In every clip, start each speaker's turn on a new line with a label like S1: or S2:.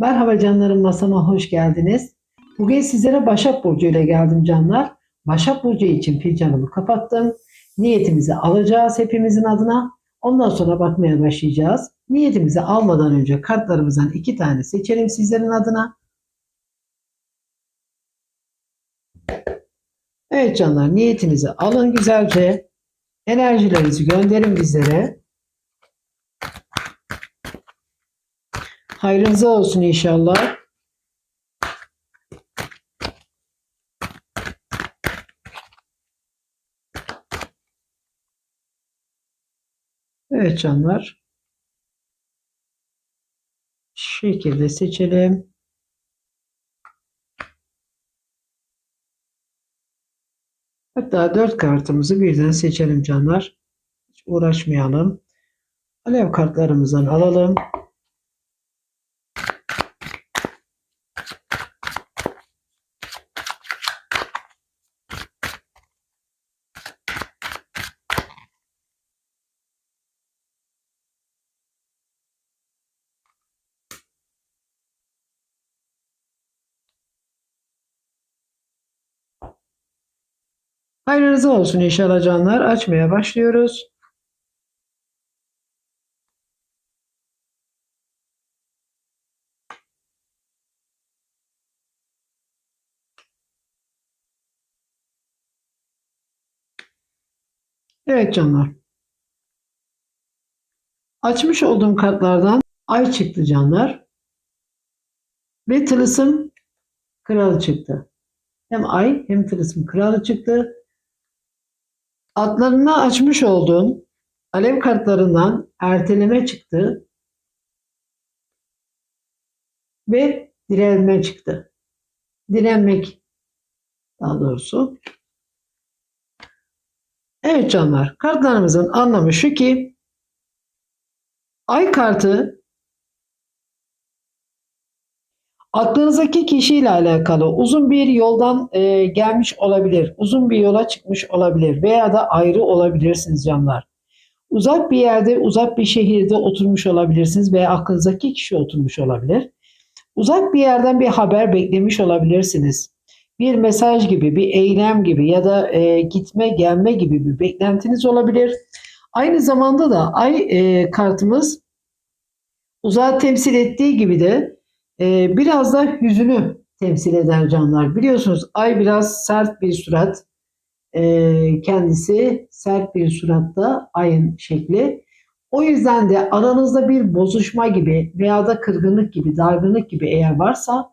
S1: Merhaba canlarım masama hoş geldiniz. Bugün sizlere Başak Burcu ile geldim canlar. Başak Burcu için fincanımı kapattım. Niyetimizi alacağız hepimizin adına. Ondan sonra bakmaya başlayacağız. Niyetimizi almadan önce kartlarımızdan iki tane seçelim sizlerin adına. Evet canlar niyetinizi alın güzelce. Enerjilerinizi gönderin bizlere. Hayrınıza olsun inşallah. Evet canlar. Şekilde seçelim. Hatta dört kartımızı birden seçelim canlar. Hiç uğraşmayalım. Alev kartlarımızdan alalım. Hayrınıza olsun inşallah canlar. Açmaya başlıyoruz. Evet canlar. Açmış olduğum kartlardan ay çıktı canlar. Ve tılısım kralı çıktı. Hem ay hem tılısım kralı çıktı. Adlarını açmış olduğum alev kartlarından erteleme çıktı. Ve direnme çıktı. Direnmek daha doğrusu. Evet canlar, kartlarımızın anlamı şu ki ay kartı aklınızdaki kişiyle alakalı uzun bir yoldan e, gelmiş olabilir, uzun bir yola çıkmış olabilir veya da ayrı olabilirsiniz canlar. Uzak bir yerde, uzak bir şehirde oturmuş olabilirsiniz veya aklınızdaki kişi oturmuş olabilir. Uzak bir yerden bir haber beklemiş olabilirsiniz bir mesaj gibi, bir eylem gibi ya da e, gitme gelme gibi bir beklentiniz olabilir. Aynı zamanda da ay e, kartımız uzağı temsil ettiği gibi de e, biraz da hüzünü temsil eder canlar. Biliyorsunuz ay biraz sert bir surat. E, kendisi sert bir suratta ayın şekli. O yüzden de aranızda bir bozuşma gibi veya da kırgınlık gibi, dargınlık gibi eğer varsa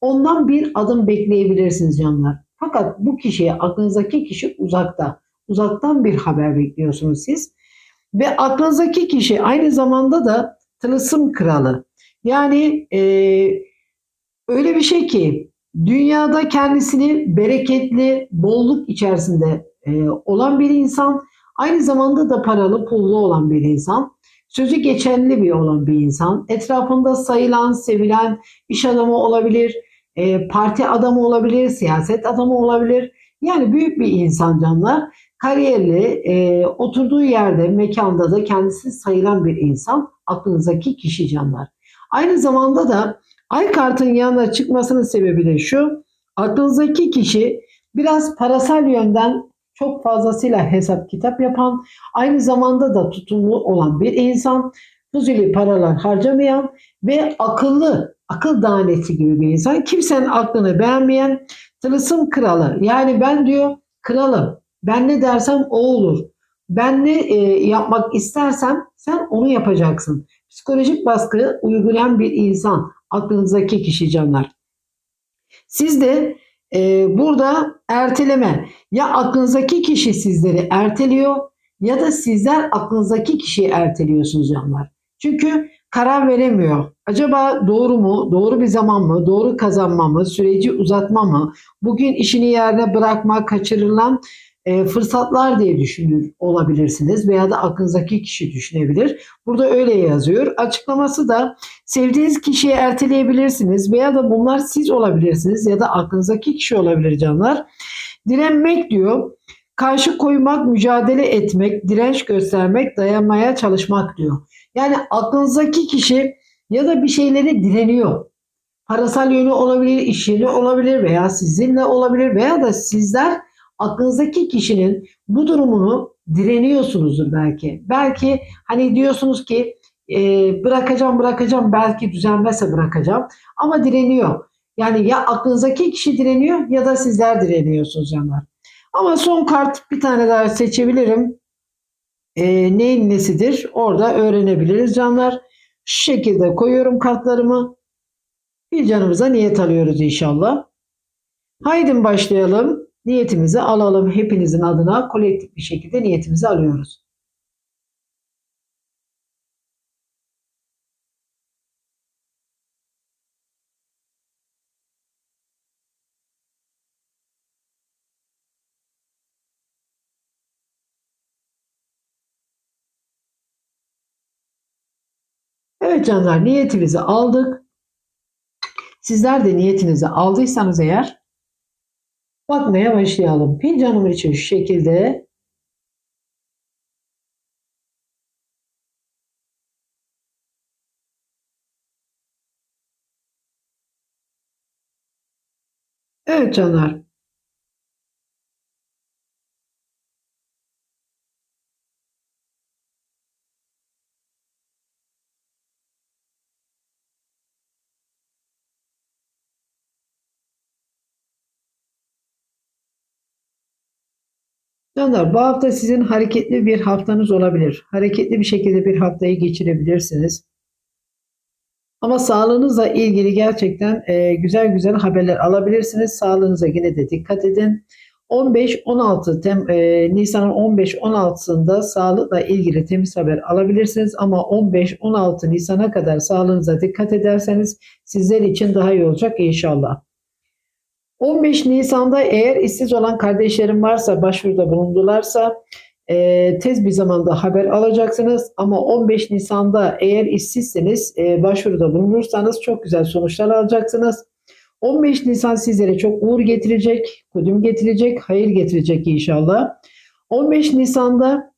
S1: Ondan bir adım bekleyebilirsiniz canlar. Fakat bu kişiye, aklınızdaki kişi uzakta. Uzaktan bir haber bekliyorsunuz siz. Ve aklınızdaki kişi aynı zamanda da tılısım kralı. Yani e, öyle bir şey ki dünyada kendisini bereketli, bolluk içerisinde e, olan bir insan. Aynı zamanda da paralı, pullu olan bir insan. Sözü geçenli bir olan bir insan. Etrafında sayılan, sevilen iş adamı olabilir e, parti adamı olabilir, siyaset adamı olabilir. Yani büyük bir insan canlar. Kariyerli, e, oturduğu yerde, mekanda da kendisi sayılan bir insan. Aklınızdaki kişi canlar. Aynı zamanda da ay kartın yanına çıkmasının sebebi de şu. Aklınızdaki kişi biraz parasal yönden çok fazlasıyla hesap kitap yapan, aynı zamanda da tutumlu olan bir insan, fuzuli paralar harcamayan ve akıllı akıl danesi gibi bir insan. Kimsenin aklını beğenmeyen tılısım kralı. Yani ben diyor kralım. Ben ne dersem o olur. Ben ne e, yapmak istersem sen onu yapacaksın. Psikolojik baskı uygulayan bir insan. Aklınızdaki kişi canlar. Siz de e, burada erteleme. Ya aklınızdaki kişi sizleri erteliyor ya da sizler aklınızdaki kişiyi erteliyorsunuz canlar. Çünkü karar veremiyor. Acaba doğru mu, doğru bir zaman mı, doğru kazanma mı, süreci uzatma mı, bugün işini yerine bırakma, kaçırılan e, fırsatlar diye düşünür olabilirsiniz veya da aklınızdaki kişi düşünebilir. Burada öyle yazıyor. Açıklaması da sevdiğiniz kişiyi erteleyebilirsiniz veya da bunlar siz olabilirsiniz ya da aklınızdaki kişi olabilir canlar. Direnmek diyor. Karşı koymak, mücadele etmek, direnç göstermek, dayanmaya çalışmak diyor. Yani aklınızdaki kişi ya da bir şeyleri direniyor. parasal yönü olabilir, iş yönü olabilir veya sizinle olabilir veya da sizler aklınızdaki kişinin bu durumunu direniyorsunuzdur belki. Belki hani diyorsunuz ki e, bırakacağım bırakacağım belki düzelmezse bırakacağım ama direniyor. Yani ya aklınızdaki kişi direniyor ya da sizler direniyorsunuz canlar. Ama son kart bir tane daha seçebilirim. E, neyin nesidir? Orada öğrenebiliriz canlar. Şu şekilde koyuyorum kartlarımı. Bir canımıza niyet alıyoruz inşallah. Haydi başlayalım. Niyetimizi alalım. Hepinizin adına kolektif bir şekilde niyetimizi alıyoruz. Evet canlar niyetimizi aldık. Sizler de niyetinizi aldıysanız eğer bakmaya başlayalım. Fincanım için şu şekilde Evet canlar. Canlar bu hafta sizin hareketli bir haftanız olabilir. Hareketli bir şekilde bir haftayı geçirebilirsiniz. Ama sağlığınızla ilgili gerçekten e, güzel güzel haberler alabilirsiniz. Sağlığınıza yine de dikkat edin. 15-16 Tem, e, Nisan'ın 15-16'sında sağlıkla ilgili temiz haber alabilirsiniz ama 15-16 Nisan'a kadar sağlığınıza dikkat ederseniz sizler için daha iyi olacak inşallah. 15 Nisan'da eğer işsiz olan kardeşlerim varsa, başvuruda bulundularsa e, tez bir zamanda haber alacaksınız. Ama 15 Nisan'da eğer işsizseniz, e, başvuruda bulunursanız çok güzel sonuçlar alacaksınız. 15 Nisan sizlere çok uğur getirecek, kudüm getirecek, hayır getirecek inşallah. 15 Nisan'da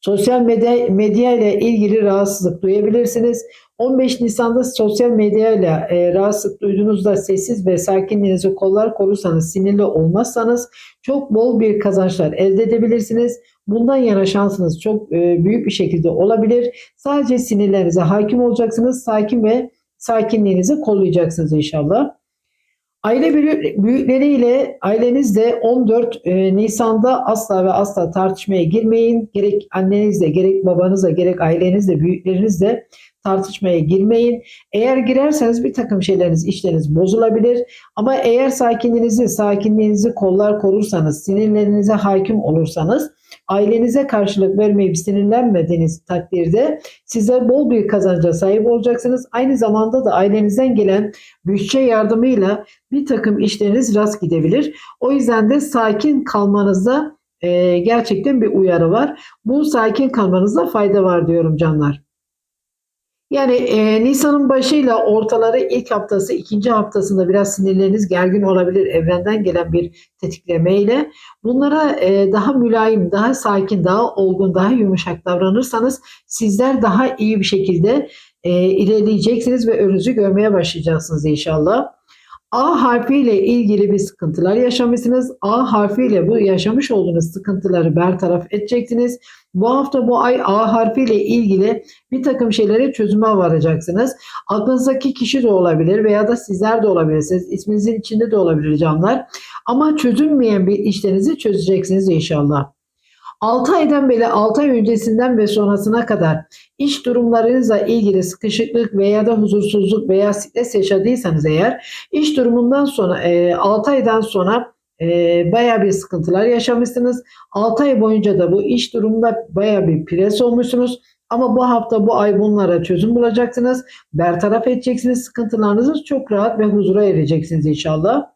S1: sosyal medya, medya ile ilgili rahatsızlık duyabilirsiniz. 15 Nisan'da sosyal medyayla e, rahatsızlık duyduğunuzda sessiz ve sakinliğinizi kollar korursanız, sinirli olmazsanız çok bol bir kazançlar elde edebilirsiniz. Bundan yana şansınız çok e, büyük bir şekilde olabilir. Sadece sinirlerinize hakim olacaksınız. Sakin ve sakinliğinizi kollayacaksınız inşallah. Aile büyükleriyle ailenizle 14 e, Nisan'da asla ve asla tartışmaya girmeyin. Gerek annenizle, gerek babanızla, gerek ailenizle, büyüklerinizle tartışmaya girmeyin. Eğer girerseniz bir takım şeyleriniz, işleriniz bozulabilir. Ama eğer sakinliğinizi, sakinliğinizi kollar korursanız, sinirlerinize hakim olursanız, ailenize karşılık vermeyip sinirlenmediğiniz takdirde size bol bir kazanca sahip olacaksınız. Aynı zamanda da ailenizden gelen bütçe yardımıyla bir takım işleriniz rast gidebilir. O yüzden de sakin kalmanızda e, gerçekten bir uyarı var. Bu sakin kalmanızda fayda var diyorum canlar. Yani e, Nisan'ın başıyla ortaları ilk haftası, ikinci haftasında biraz sinirleriniz gergin olabilir evrenden gelen bir tetiklemeyle. Bunlara e, daha mülayim, daha sakin, daha olgun, daha yumuşak davranırsanız sizler daha iyi bir şekilde e, ilerleyeceksiniz ve önünüzü görmeye başlayacaksınız inşallah. A harfiyle ilgili bir sıkıntılar yaşamışsınız. A harfiyle bu yaşamış olduğunuz sıkıntıları bertaraf edeceksiniz. Bu hafta bu ay A harfiyle ilgili bir takım şeylere çözüme varacaksınız. Aklınızdaki kişi de olabilir veya da sizler de olabilirsiniz. İsminizin içinde de olabilir canlar. Ama çözülmeyen bir işlerinizi çözeceksiniz inşallah. 6 aydan beri 6 ay öncesinden ve sonrasına kadar iş durumlarınızla ilgili sıkışıklık veya da huzursuzluk veya stres yaşadıysanız eğer iş durumundan sonra 6 aydan sonra e, baya bir sıkıntılar yaşamışsınız. 6 ay boyunca da bu iş durumunda baya bir pres olmuşsunuz. Ama bu hafta bu ay bunlara çözüm bulacaksınız. Bertaraf edeceksiniz sıkıntılarınızı çok rahat ve huzura ereceksiniz inşallah.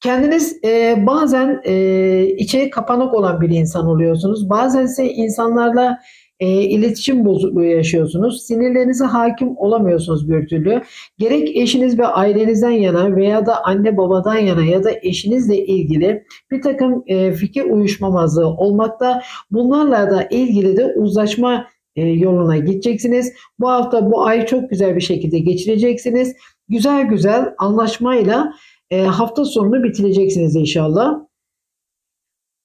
S1: Kendiniz e, bazen e, içe kapanık olan bir insan oluyorsunuz. Bazen ise insanlarla e, iletişim bozukluğu yaşıyorsunuz. Sinirlerinize hakim olamıyorsunuz bir türlü. Gerek eşiniz ve ailenizden yana veya da anne babadan yana ya da eşinizle ilgili bir takım e, fikir uyuşmamazlığı olmakta. Bunlarla da ilgili de uzlaşma e, yoluna gideceksiniz. Bu hafta bu ay çok güzel bir şekilde geçireceksiniz. Güzel güzel anlaşmayla e, hafta sonunu bitireceksiniz inşallah.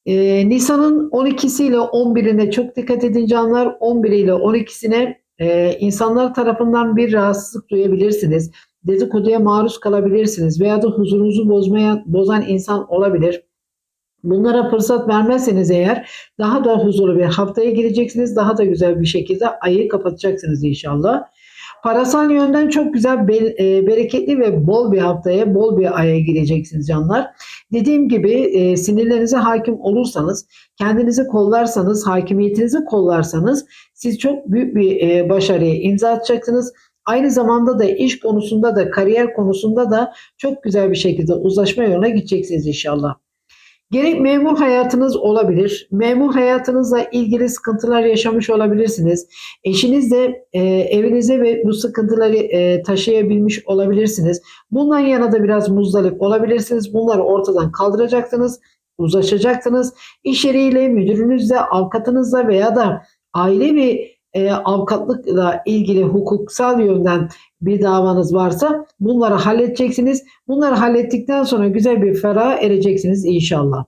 S1: E, Nisan'ın 12'si ile 11'ine çok dikkat edin canlar. 11 ile 12'sine e, insanlar tarafından bir rahatsızlık duyabilirsiniz. Dedikoduya maruz kalabilirsiniz veya da huzurunuzu bozmaya, bozan insan olabilir. Bunlara fırsat vermezseniz eğer daha da huzurlu bir haftaya gireceksiniz. Daha da güzel bir şekilde ayı kapatacaksınız inşallah. Parasal yönden çok güzel, e, bereketli ve bol bir haftaya, bol bir aya gireceksiniz canlar. Dediğim gibi e, sinirlerinize hakim olursanız, kendinizi kollarsanız, hakimiyetinizi kollarsanız siz çok büyük bir e, başarıya imza atacaksınız. Aynı zamanda da iş konusunda da, kariyer konusunda da çok güzel bir şekilde uzlaşma yoluna gideceksiniz inşallah. Gerek memur hayatınız olabilir. Memur hayatınızla ilgili sıkıntılar yaşamış olabilirsiniz. Eşiniz de e, evinize ve bu sıkıntıları e, taşıyabilmiş olabilirsiniz. Bundan yana da biraz muzdarip olabilirsiniz. Bunları ortadan kaldıracaksınız, uzlaşacaksınız. İş yeriyle, müdürünüzle, avukatınızla veya da aile ve e, avukatlıkla ilgili hukuksal yönden bir davanız varsa bunları halledeceksiniz. Bunları hallettikten sonra güzel bir feraha ereceksiniz inşallah.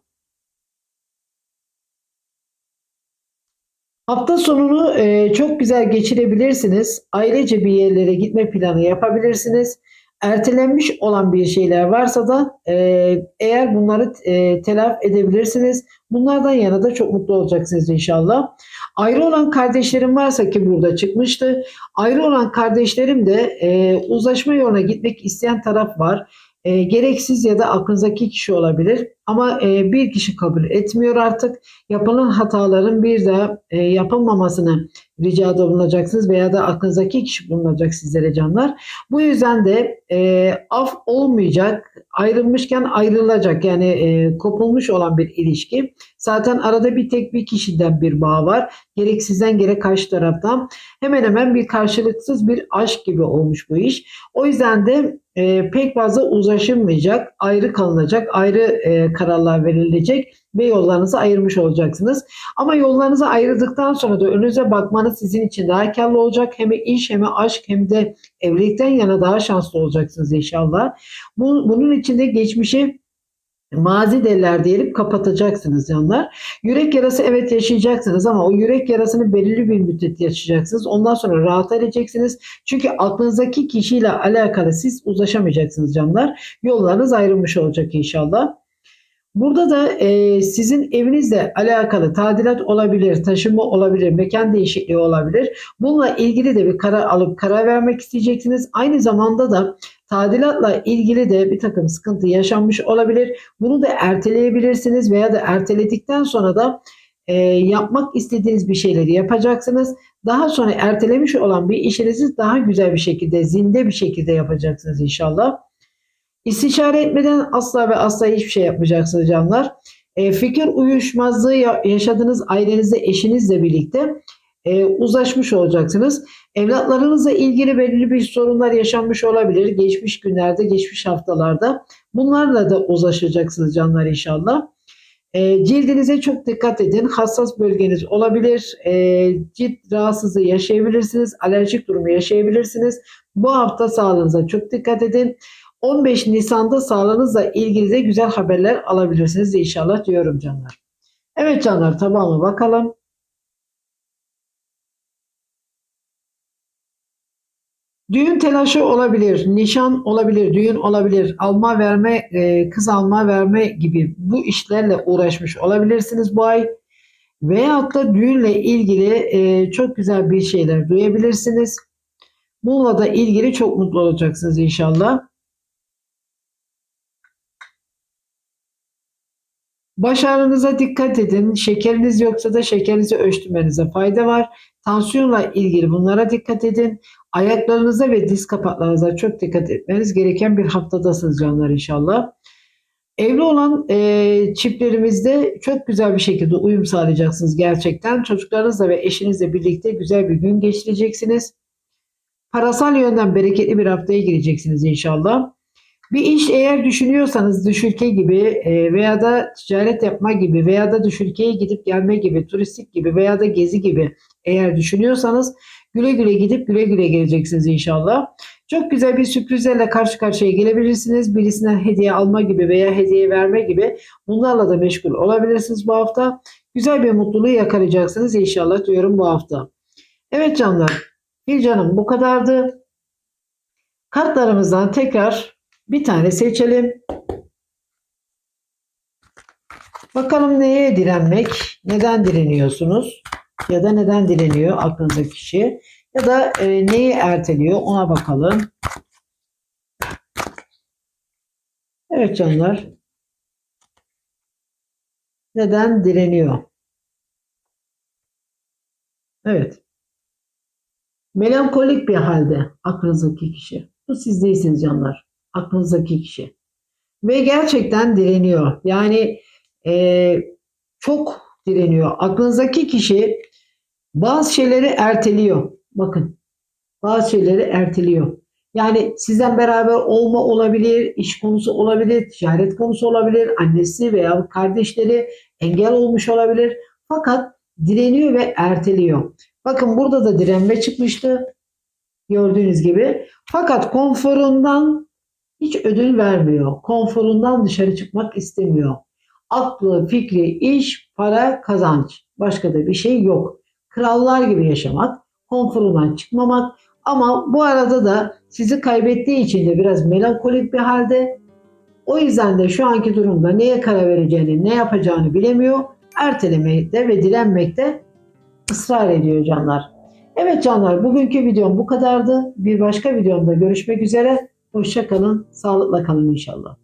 S1: Hafta sonunu e, çok güzel geçirebilirsiniz. Ailece bir yerlere gitme planı yapabilirsiniz. Ertelenmiş olan bir şeyler varsa da e, eğer bunları e, telafi edebilirsiniz. Bunlardan yana da çok mutlu olacaksınız inşallah. Ayrı olan kardeşlerim varsa ki burada çıkmıştı. Ayrı olan kardeşlerim de e, uzlaşma yoluna gitmek isteyen taraf var. E, gereksiz ya da aklınızdaki kişi olabilir. Ama e, bir kişi kabul etmiyor artık. Yapılan hataların bir daha e, yapılmamasını ricada bulunacaksınız veya da aklınızdaki kişi bulunacak sizlere canlar. Bu yüzden de e, af olmayacak, ayrılmışken ayrılacak yani e, kopulmuş olan bir ilişki. Zaten arada bir tek bir kişiden bir bağ var. Gerek sizden gerek karşı taraftan. Hemen hemen bir karşılıksız bir aşk gibi olmuş bu iş. O yüzden de e, pek fazla uzlaşılmayacak, ayrı kalınacak, ayrı e, kararlar verilecek ve yollarınızı ayırmış olacaksınız. Ama yollarınızı ayırdıktan sonra da önünüze bakmanız sizin için daha karlı olacak. Hem iş hem aşk hem de evlilikten yana daha şanslı olacaksınız inşallah. Bu, bunun için de geçmişi mazi derler diyelim kapatacaksınız canlar. Yürek yarası evet yaşayacaksınız ama o yürek yarasını belirli bir müddet yaşayacaksınız. Ondan sonra rahat edeceksiniz. Çünkü aklınızdaki kişiyle alakalı siz uzlaşamayacaksınız canlar. Yollarınız ayrılmış olacak inşallah. Burada da e, sizin evinizle alakalı tadilat olabilir, taşınma olabilir, mekan değişikliği olabilir. Bununla ilgili de bir karar alıp karar vermek isteyeceksiniz. Aynı zamanda da tadilatla ilgili de bir takım sıkıntı yaşanmış olabilir. Bunu da erteleyebilirsiniz veya da erteledikten sonra da e, yapmak istediğiniz bir şeyleri yapacaksınız. Daha sonra ertelemiş olan bir işinizi daha güzel bir şekilde, zinde bir şekilde yapacaksınız inşallah. İstişare etmeden asla ve asla hiçbir şey yapmayacaksınız canlar. E, fikir uyuşmazlığı yaşadığınız ailenizde, eşinizle birlikte e, uzlaşmış olacaksınız. Evlatlarınızla ilgili belirli bir sorunlar yaşanmış olabilir. Geçmiş günlerde, geçmiş haftalarda. Bunlarla da uzlaşacaksınız canlar inşallah. E, cildinize çok dikkat edin. Hassas bölgeniz olabilir. E, cilt rahatsızlığı yaşayabilirsiniz. Alerjik durumu yaşayabilirsiniz. Bu hafta sağlığınıza çok dikkat edin. 15 Nisan'da sağlığınızla ilgili de güzel haberler alabilirsiniz inşallah diyorum canlar. Evet canlar tamamı bakalım. Düğün telaşı olabilir, nişan olabilir, düğün olabilir, alma verme, e, kız alma verme gibi bu işlerle uğraşmış olabilirsiniz bu ay. Veyahut da düğünle ilgili e, çok güzel bir şeyler duyabilirsiniz. Bununla da ilgili çok mutlu olacaksınız inşallah. Başarınıza dikkat edin. Şekeriniz yoksa da şekerinizi ölçtürmenize fayda var. Tansiyonla ilgili bunlara dikkat edin. Ayaklarınıza ve diz kapaklarınıza çok dikkat etmeniz gereken bir haftadasınız canlar inşallah. Evli olan e, çiftlerimizde çok güzel bir şekilde uyum sağlayacaksınız gerçekten. Çocuklarınızla ve eşinizle birlikte güzel bir gün geçireceksiniz. Parasal yönden bereketli bir haftaya gireceksiniz inşallah. Bir iş eğer düşünüyorsanız dış ülke gibi e, veya da ticaret yapma gibi veya da dış ülkeye gidip gelme gibi, turistik gibi veya da gezi gibi eğer düşünüyorsanız güle güle gidip güle güle geleceksiniz inşallah. Çok güzel bir sürprizlerle karşı karşıya gelebilirsiniz. Birisinden hediye alma gibi veya hediye verme gibi bunlarla da meşgul olabilirsiniz bu hafta. Güzel bir mutluluğu yakalayacaksınız inşallah diyorum bu hafta. Evet canlar, bir canım bu kadardı. Kartlarımızdan tekrar bir tane seçelim. Bakalım neye direnmek, neden direniyorsunuz ya da neden direniyor aklınızdaki kişi ya da e, neyi erteliyor ona bakalım. Evet canlar. Neden direniyor? Evet. Melankolik bir halde aklınızdaki kişi. Bu siz değilsiniz canlar. Aklınızdaki kişi. Ve gerçekten direniyor. Yani e, çok direniyor. Aklınızdaki kişi bazı şeyleri erteliyor. Bakın. Bazı şeyleri erteliyor. Yani sizden beraber olma olabilir, iş konusu olabilir, ticaret konusu olabilir, annesi veya kardeşleri engel olmuş olabilir. Fakat direniyor ve erteliyor. Bakın burada da direnme çıkmıştı. Gördüğünüz gibi. Fakat konforundan hiç ödül vermiyor. Konforundan dışarı çıkmak istemiyor. Aklı, fikri, iş, para, kazanç. Başka da bir şey yok. Krallar gibi yaşamak, konforundan çıkmamak ama bu arada da sizi kaybettiği için de biraz melankolik bir halde. O yüzden de şu anki durumda neye karar vereceğini, ne yapacağını bilemiyor. Ertelemekte ve direnmekte ısrar ediyor canlar. Evet canlar bugünkü videom bu kadardı. Bir başka videomda görüşmek üzere. Hoşça kalın, sağlıkla kalın inşallah.